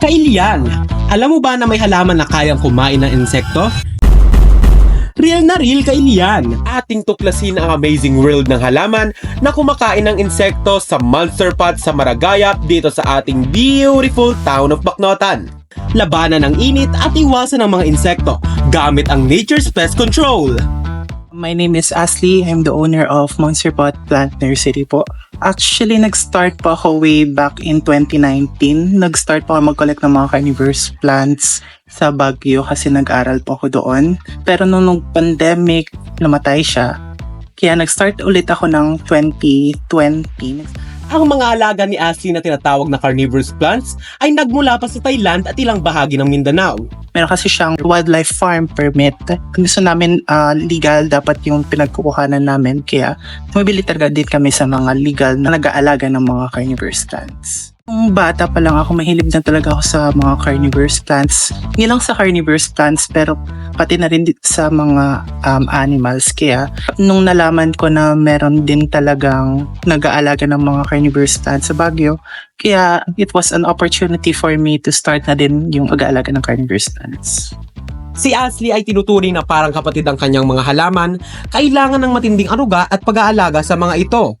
Kailian, alam mo ba na may halaman na kayang kumain ng insekto? Real na real kailian! Ating tuklasin ang amazing world ng halaman na kumakain ng insekto sa Monster Pot sa Maragayap dito sa ating beautiful town of Baknotan. Labanan ng init at iwasan ang mga insekto gamit ang Nature's Pest Control. My name is Ashley. I'm the owner of Monster Pot Plant Nursery po. Actually, nag-start po ako way back in 2019. Nag-start po ako mag-collect ng mga carnivorous plants sa Baguio kasi nag-aral po ako doon. Pero nung, nung pandemic, namatay siya. Kaya nag-start ulit ako ng 2020. Ang mga alaga ni Ashley na tinatawag na carnivorous plants ay nagmula pa sa Thailand at ilang bahagi ng Mindanao. Meron kasi siyang wildlife farm permit. Kung gusto namin ah, legal, dapat yung pinagkukuhanan namin. Kaya tumibili talaga din kami sa mga legal na nag-aalaga ng mga carnivorous plants. Nung bata pa lang ako, mahilig na talaga ako sa mga carnivorous plants. Hindi lang sa carnivorous plants, pero pati na rin sa mga um, animals. Kaya nung nalaman ko na meron din talagang nag-aalaga ng mga carnivorous plants sa Baguio, kaya it was an opportunity for me to start na din yung pag-aalaga ng carnivorous plants. Si Ashley ay tinuturing na parang kapatid ang kanyang mga halaman, kailangan ng matinding aruga at pag-aalaga sa mga ito.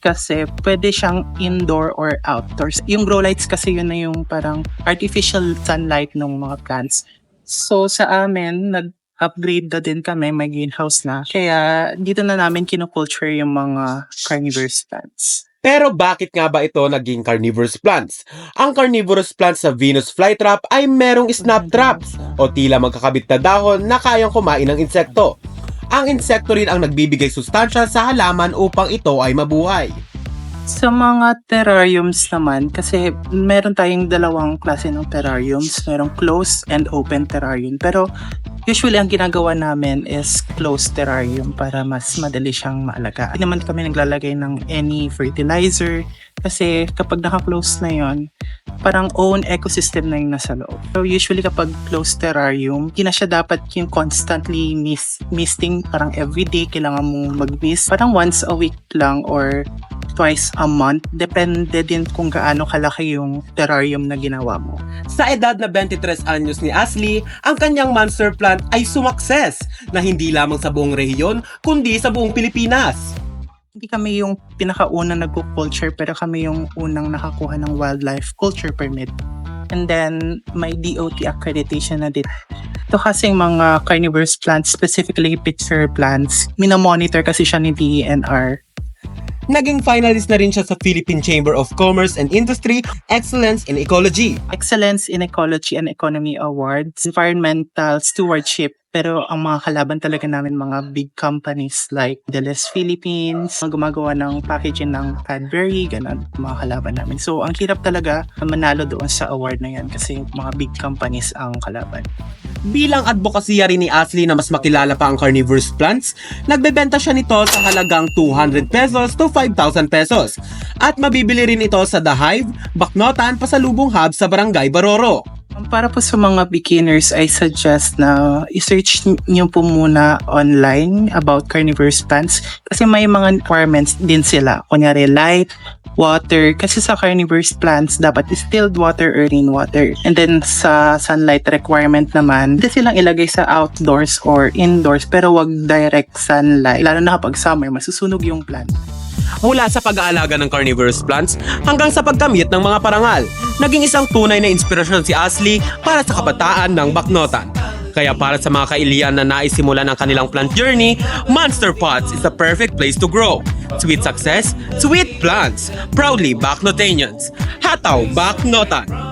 Kasi pwede siyang indoor or outdoors. Yung grow lights kasi yun na yung parang artificial sunlight ng mga plants. So sa amin, nag-upgrade na din kami, may greenhouse na. Kaya dito na namin kinukulture yung mga carnivorous plants. Pero bakit nga ba ito naging carnivorous plants? Ang carnivorous plants sa Venus flytrap ay merong snaptraps o tila magkakabit na dahon na kayang kumain ng insekto. Ang insekto rin ang nagbibigay sustansya sa halaman upang ito ay mabuhay. Sa mga terrariums naman, kasi meron tayong dalawang klase ng terrariums. Merong closed and open terrarium. Pero usually ang ginagawa namin is closed terrarium para mas madali siyang maalaga. Hindi naman kami naglalagay ng any fertilizer kasi kapag naka-close na yon parang own ecosystem na yung nasa loob. So usually kapag closed terrarium, hindi na siya dapat yung constantly mis misting parang everyday kailangan mong mag-mist. Parang once a week lang or twice a month. Depende din kung gaano kalaki yung terrarium na ginawa mo. Sa edad na 23 anyos ni Ashley, ang kanyang monster plant ay sumakses na hindi lamang sa buong rehiyon, kundi sa buong Pilipinas. Hindi kami yung pinakaunang nagpo-culture pero kami yung unang nakakuha ng wildlife culture permit. And then, may DOT accreditation na din. Ito kasing mga carnivorous plants, specifically pitcher plants, minamonitor kasi siya ni DENR. Naging finalist na rin siya sa Philippine Chamber of Commerce and Industry Excellence in Ecology. Excellence in Ecology and Economy Awards, Environmental Stewardship. Pero ang mga kalaban talaga namin mga big companies like Deles Philippines, gumagawa ng packaging ng Cadbury, ganun, mga kalaban namin. So, ang hirap talaga na manalo doon sa award na yan kasi mga big companies ang kalaban. Bilang advokasya rin ni Ashley na mas makilala pa ang carnivorous plants, nagbebenta siya nito sa halagang 200 pesos to 5,000 pesos. At mabibili rin ito sa The Hive, Baknotan, Pasalubong Hub sa Barangay Baroro. Um, Para po sa mga beginners, I suggest na i-search niyo po muna online about carnivorous plants kasi may mga requirements din sila. Kunyari, light, water. Kasi sa carnivorous plants, dapat distilled water or rainwater. And then sa sunlight requirement naman, hindi silang ilagay sa outdoors or indoors pero wag direct sunlight. Lalo na kapag summer, masusunog yung plant. Mula sa pag-aalaga ng carnivorous plants hanggang sa pagkamit ng mga parangal, naging isang tunay na inspirasyon si Ashley para sa kabataan ng Baknotan. Kaya para sa mga kailian na naisimulan ang kanilang plant journey, Monster Pots is the perfect place to grow. Sweet success, sweet plants. Proudly Baknotanians. Hataw Baknotan.